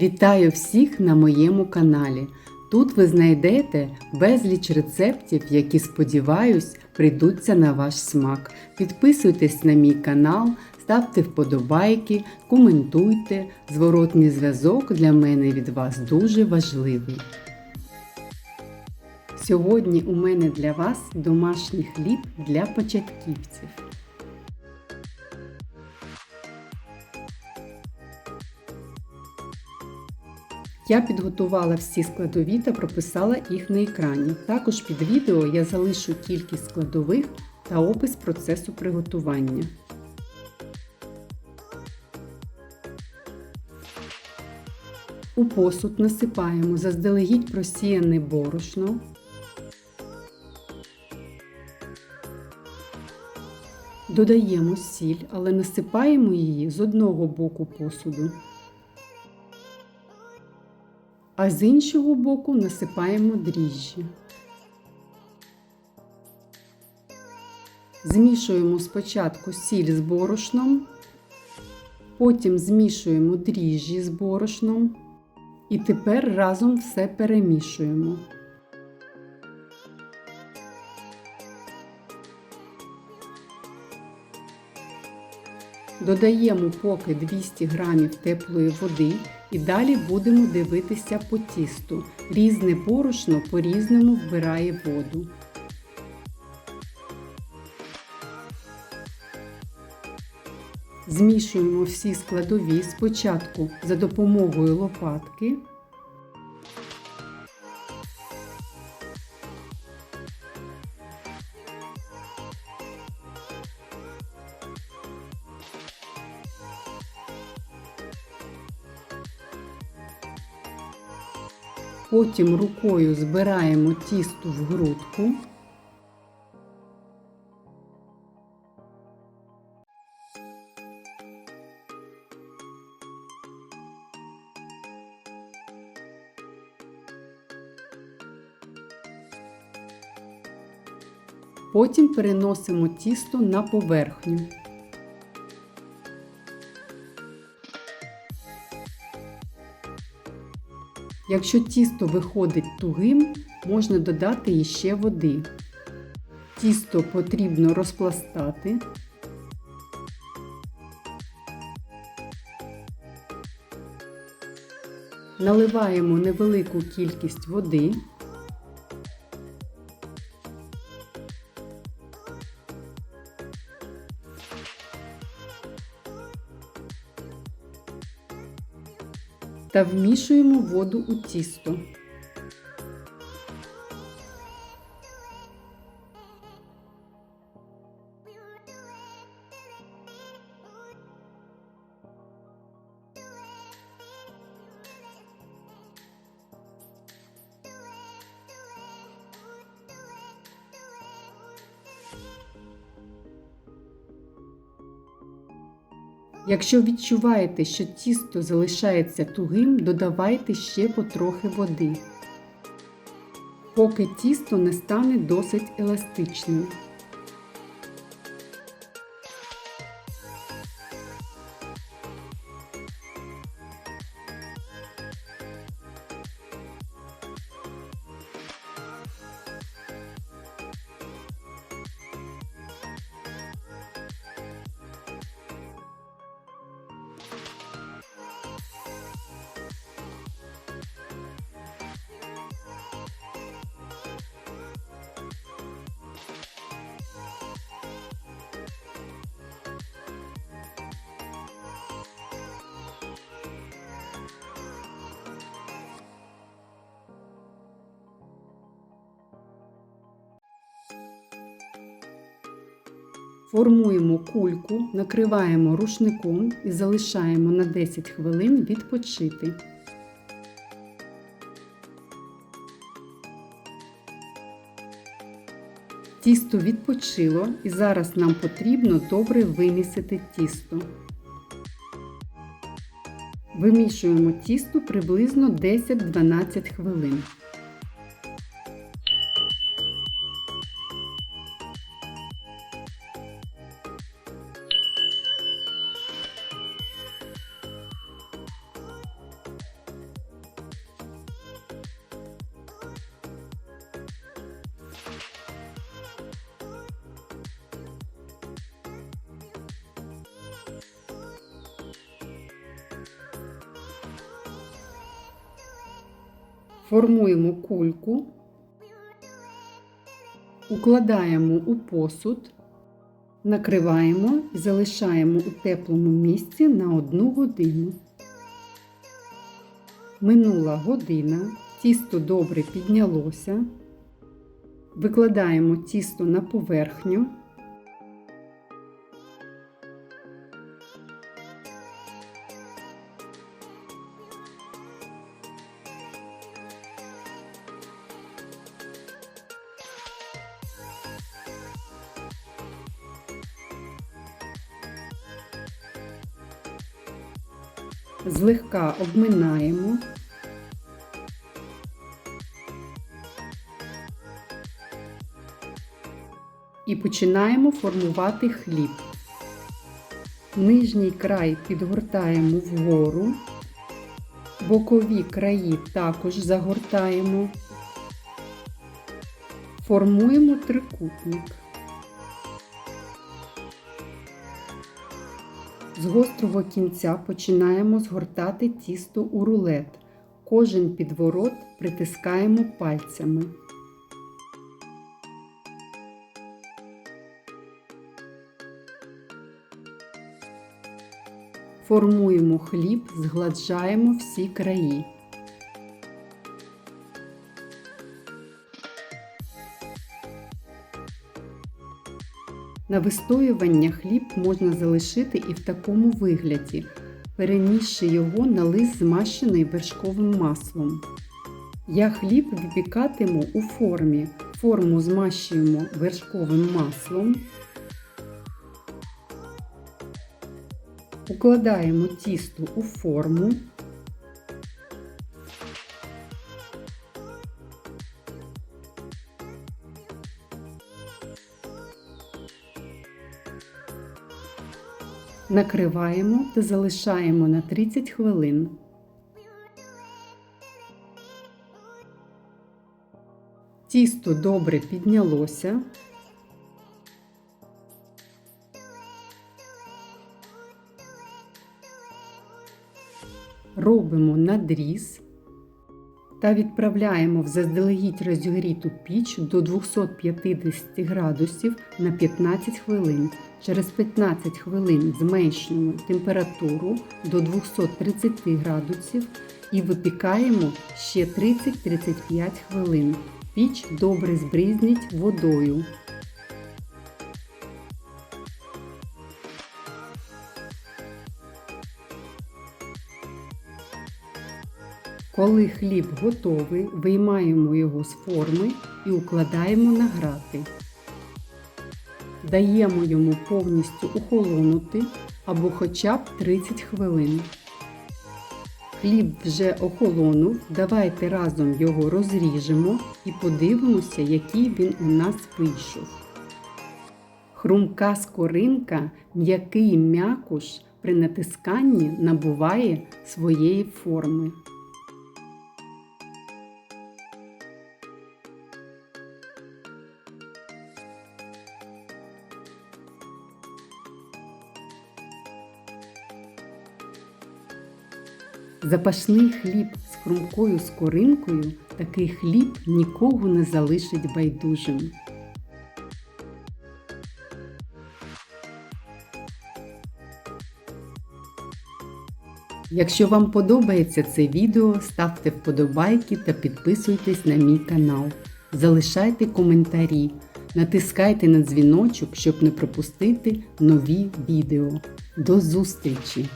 Вітаю всіх на моєму каналі. Тут ви знайдете безліч рецептів, які, сподіваюсь, прийдуться на ваш смак. Підписуйтесь на мій канал, ставте вподобайки, коментуйте. Зворотний зв'язок для мене від вас дуже важливий. Сьогодні у мене для вас домашній хліб для початківців. Я підготувала всі складові та прописала їх на екрані. Також під відео я залишу кількість складових та опис процесу приготування. У посуд насипаємо заздалегідь просіяне борошно. Додаємо сіль, але насипаємо її з одного боку посуду а з іншого боку насипаємо дріжджі. Змішуємо спочатку сіль з борошном, потім змішуємо дріжджі з борошном і тепер разом все перемішуємо. Додаємо поки 200 г теплої води і далі будемо дивитися по тісту. Різне борошно по-різному вбирає воду. Змішуємо всі складові спочатку за допомогою лопатки. Потім рукою збираємо тісто в грудку. Потім переносимо тісто на поверхню. Якщо тісто виходить тугим, можна додати іще води. Тісто потрібно розпластати. Наливаємо невелику кількість води. Та вмішуємо воду у тісто. Якщо відчуваєте, що тісто залишається тугим, додавайте ще потрохи води, поки тісто не стане досить еластичним. Формуємо кульку, накриваємо рушником і залишаємо на 10 хвилин відпочити. Тісто відпочило і зараз нам потрібно добре вимісити тісто. Вимішуємо тісто приблизно 10-12 хвилин. Формуємо кульку, укладаємо у посуд, накриваємо і залишаємо у теплому місці на 1 годину. Минула година, тісто добре піднялося. Викладаємо тісто на поверхню. Злегка обминаємо. І починаємо формувати хліб. Нижній край підгортаємо вгору, бокові краї також загортаємо, формуємо трикутник. З гострого кінця починаємо згортати тісто у рулет. Кожен підворот притискаємо пальцями. Формуємо хліб, згладжаємо всі краї. На вистоювання хліб можна залишити і в такому вигляді, перенісши його на лист змащений вершковим маслом. Я хліб випікатиму у формі. Форму змащуємо вершковим маслом. Укладаємо тісто у форму. Накриваємо та залишаємо на 30 хвилин. Тісто добре піднялося. Робимо надріз та відправляємо в заздалегідь розігріту піч до 250 градусів на 15 хвилин. Через 15 хвилин зменшуємо температуру до 230 градусів і випікаємо ще 30-35 хвилин. Піч добре збризніть водою. Коли хліб готовий, виймаємо його з форми і укладаємо на грати. Даємо йому повністю охолонути або хоча б 30 хвилин. Хліб вже охолонув, давайте разом його розріжемо і подивимося, який він у нас вийшов. Хрумка скоринка, м'який м'якуш при натисканні набуває своєї форми. Запашний хліб з хрумкою скоринкою такий хліб нікого не залишить байдужим. Якщо вам подобається це відео, ставте вподобайки та підписуйтесь на мій канал. Залишайте коментарі, натискайте на дзвіночок, щоб не пропустити нові відео. До зустрічі!